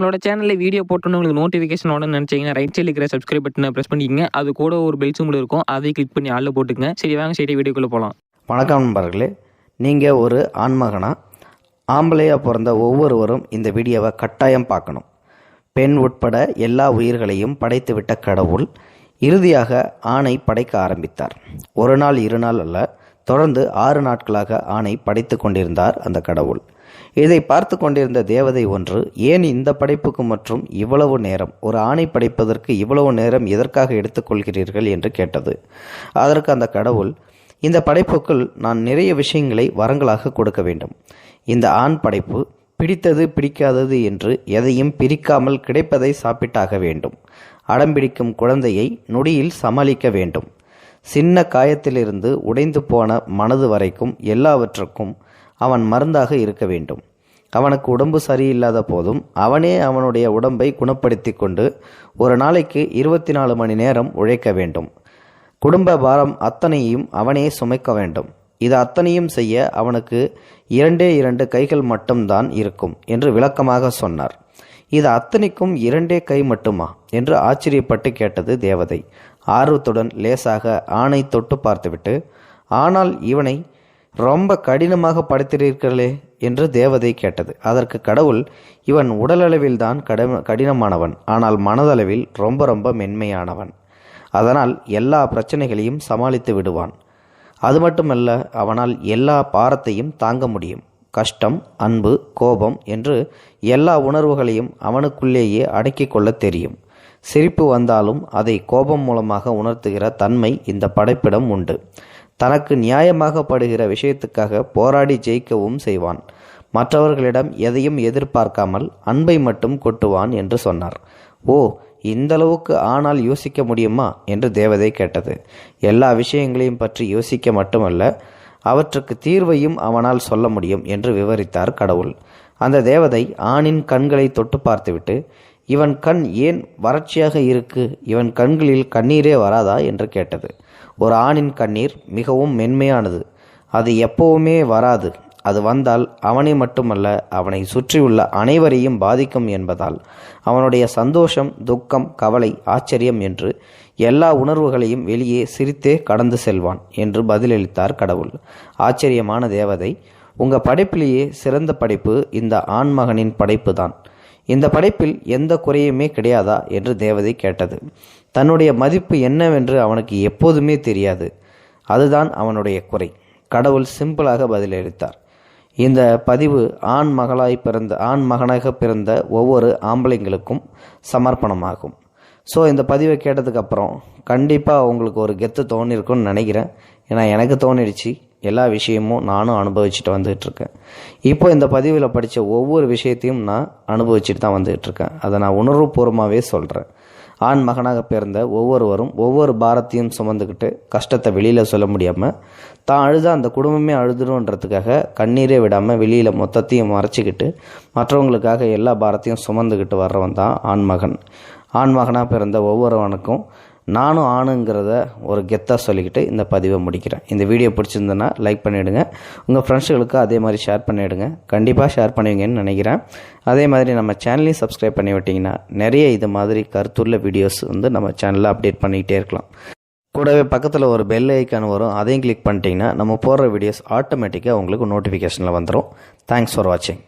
நம்மளோட சேனலில் வீடியோ போட்டோன்னு உங்களுக்கு நோட்டிஃபிகேஷன் உடனே நினச்சிங்கன்னா ரைட் சைடில் இருக்கிற சப்ஸ்கிரைப் பட்டனை ப்ரெஸ் பண்ணிக்கங்க. அது கூட ஒரு பெல் சிம்பிள் இருக்கும். அதை கிளிக் பண்ணி ஆளில் போட்டுக்கங்க. சரி வாங்க சரி வீடியோக்குள்ளே போகலாம் வணக்கம் நண்பர்களே. நீங்கள் ஒரு ஆண்மகனா? ஆம்பளையாக பிறந்த ஒவ்வொருவரும் இந்த வீடியோவை கட்டாயம் பார்க்கணும். பெண் உட்பட எல்லா உயிர்களையும் படைத்துவிட்ட கடவுள் இறுதியாக ஆணை படைக்க ஆரம்பித்தார். ஒரு நாள் இரு நாள் அல்ல தொடர்ந்து ஆறு நாட்களாக ஆணை படைத்து கொண்டிருந்தார் அந்த கடவுள். இதை பார்த்து கொண்டிருந்த தேவதை ஒன்று ஏன் இந்த படைப்புக்கு மற்றும் இவ்வளவு நேரம் ஒரு ஆணை படைப்பதற்கு இவ்வளவு நேரம் எதற்காக எடுத்துக்கொள்கிறீர்கள்? என்று கேட்டது. அதற்கு அந்த கடவுள் இந்த படைப்புக்குள் நான் நிறைய விஷயங்களை வரங்களாக கொடுக்க வேண்டும். இந்த ஆண் படைப்பு பிடித்தது பிடிக்காதது என்று எதையும் பிரிக்காமல் கிடைப்பதை சாப்பிட்டாக வேண்டும். அடம்பிடிக்கும் குழந்தையை நொடியில் சமாளிக்க வேண்டும். சின்ன காயத்திலிருந்து உடைந்து போன மனது வரைக்கும் எல்லாவற்றுக்கும் அவன் மருந்தாக இருக்க வேண்டும். அவனுக்கு உடம்பு சரியில்லாத போதும் அவனே அவனுடைய உடம்பை குணப்படுத்தி கொண்டு ஒரு நாளைக்கு இருபத்தி நாலு மணி நேரம் உழைக்க வேண்டும். குடும்ப பாரம் அத்தனையும் அவனே சுமைக்க வேண்டும். இது அத்தனையும் செய்ய அவனுக்கு இரண்டே இரண்டு கைகள் மட்டும்தான் இருக்கும் என்று விளக்கமாக சொன்னார். இது அத்தனைக்கும் இரண்டே கை மட்டுமா? என்று ஆச்சரியப்பட்டு கேட்டது தேவதை. ஆர்வத்துடன் லேசாக ஆணை தொட்டு பார்த்துவிட்டு ஆனால் இவனை ரொம்ப கடினமாக படைத்திருக்கிறீர்களே என்று தேவதை கேட்டது. அதற்கு கடவுள் இவன் உடலளவில் தான் கடினமானவன் ஆனால் மனதளவில் ரொம்ப ரொம்ப மென்மையானவன். அதனால் எல்லா பிரச்சனைகளையும் சமாளித்து விடுவான். அது மட்டுமல்ல அவனால் எல்லா பாரத்தையும் தாங்க முடியும். கஷ்டம் அன்பு கோபம் என்று எல்லா உணர்வுகளையும் அவனுக்குள்ளேயே அடக்கிக் கொள்ள தெரியும். சிரிப்பு வந்தாலும் அதை கோபம் மூலமாக உணர்த்துகிற தன்மை இந்த படைப்பிடம் உண்டு. தனக்கு நியாயமாகப்படுகிற விஷயத்துக்காக போராடி ஜெயிக்கவும் செய்வான். மற்றவர்களிடம் எதையும் எதிர்பார்க்காமல் அன்பை மட்டும் கொட்டுவான் என்று சொன்னார். ஓ இந்தளவுக்கு ஆனால் யோசிக்க முடியுமா? என்று தேவதை கேட்டது. எல்லா விஷயங்களையும் பற்றி யோசிக்க மட்டுமல்ல அவற்றுக்கு தீர்வையும் அவனால் சொல்ல முடியும் என்று விவரித்தார் கடவுள். அந்த தேவதை ஆணின் கண்களை தொட்டு பார்த்துவிட்டு இவன் கண் ஏன் வறட்சியாக இருக்கு? இவன் கண்களில் கண்ணீரே வராதா? என்று கேட்டது. ஒரு ஆணின் கண்ணீர் மிகவும் மென்மையானது. அது எப்பவுமே வராது. அது வந்தால் அவனை மட்டுமல்ல அவனை சுற்றியுள்ள அனைவரையும் பாதிக்கும் என்பதால் அவனுடைய சந்தோஷம் துக்கம் கவலை ஆச்சரியம் என்று எல்லா உணர்வுகளையும் வெளியே சிரித்தே கடந்து செல்வான் என்று பதிலளித்தார் கடவுள். ஆச்சரியமான தேவதை உங்க படைப்பிலேயே சிறந்த படைப்பு இந்த ஆண்மகனின் படைப்பு தான் இந்த படைப்பில் எந்த குறையுமே கிடையாதா என்று தேவதை கேட்டது. தன்னுடைய மதிப்பு என்னவென்று அவனுக்கு எப்போதுமே தெரியாது. அதுதான் அவனுடைய குறை. கடவுள் சிம்பிளாக பதிலளித்தார். இந்த பதிவு ஆண் மகளாய் பிறந்த ஆண் மகனாக பிறந்த ஒவ்வொரு ஆம்பளைங்களுக்கும் சமர்ப்பணமாகும். ஸோ இந்த பதிவை கேட்டதுக்கப்புறம் கண்டிப்பாக உங்களுக்கு ஒரு கெத்து தோணிருக்கும்னு நினைக்கிறேன். ஏன்னா எனக்கு தோணிடுச்சு. எல்லா விஷயமும் நானும் அனுபவிச்சுட்டு வந்துகிட்ருக்கேன். இப்போ இந்த பதிவில் படித்த ஒவ்வொரு விஷயத்தையும் நான் அனுபவிச்சுட்டு தான் வந்துகிட்ருக்கேன். அதை நான் உணர்வுபூர்வமாகவே சொல்கிறேன் ஆண் மகனாக பிறந்த ஒவ்வொருவரும் ஒவ்வொரு பாரத்தையும் சுமந்துக்கிட்டு கஷ்டத்தை வெளியில் சொல்ல முடியாமல் தான் அழுத அந்த குடும்பமே அழுதுருன்றதுக்காக கண்ணீரே விடாமல் வெளியில் மொத்தத்தையும் மறைச்சிக்கிட்டு மற்றவங்களுக்காக எல்லா பாரத்தையும் சுமந்துக்கிட்டு வர்றவன் தான் ஆண்மகன் ஆண்மகனாக பிறந்த ஒவ்வொருவனுக்கும் நானும் ஆணுங்கிறத ஒரு கெத்தாக சொல்லிக்கிட்டு இந்த பதிவை முடிக்கிறேன். இந்த வீடியோ பிடிச்சிருந்தேன்னா லைக் பண்ணிவிடுங்க உங்கள் ஃப்ரெண்ட்ஸுகளுக்கு அதே மாதிரி ஷேர் பண்ணிவிடுங்க கண்டிப்பாக ஷேர் பண்ணுவீங்கன்னு நினைக்கிறேன். அதே மாதிரி நம்ம சேனலையும் சப்ஸ்கிரைப் பண்ணி விட்டிங்கன்னா நிறைய இது மாதிரி கருத்துள்ள வீடியோஸ் வந்து நம்ம சேனலில் அப்டேட் பண்ணிக்கிட்டே இருக்கலாம். கூடவே பக்கத்தில் ஒரு பெல் ஐக்கான் வரும். அதையும் கிளிக் பண்ணிட்டீங்கன்னா நம்ம போடுற வீடியோஸ் ஆட்டோமேட்டிக்காக உங்களுக்கு நோட்டிஃபிகேஷனில் வந்துடும் தேங்க்ஸ் ஃபார் வாட்சிங்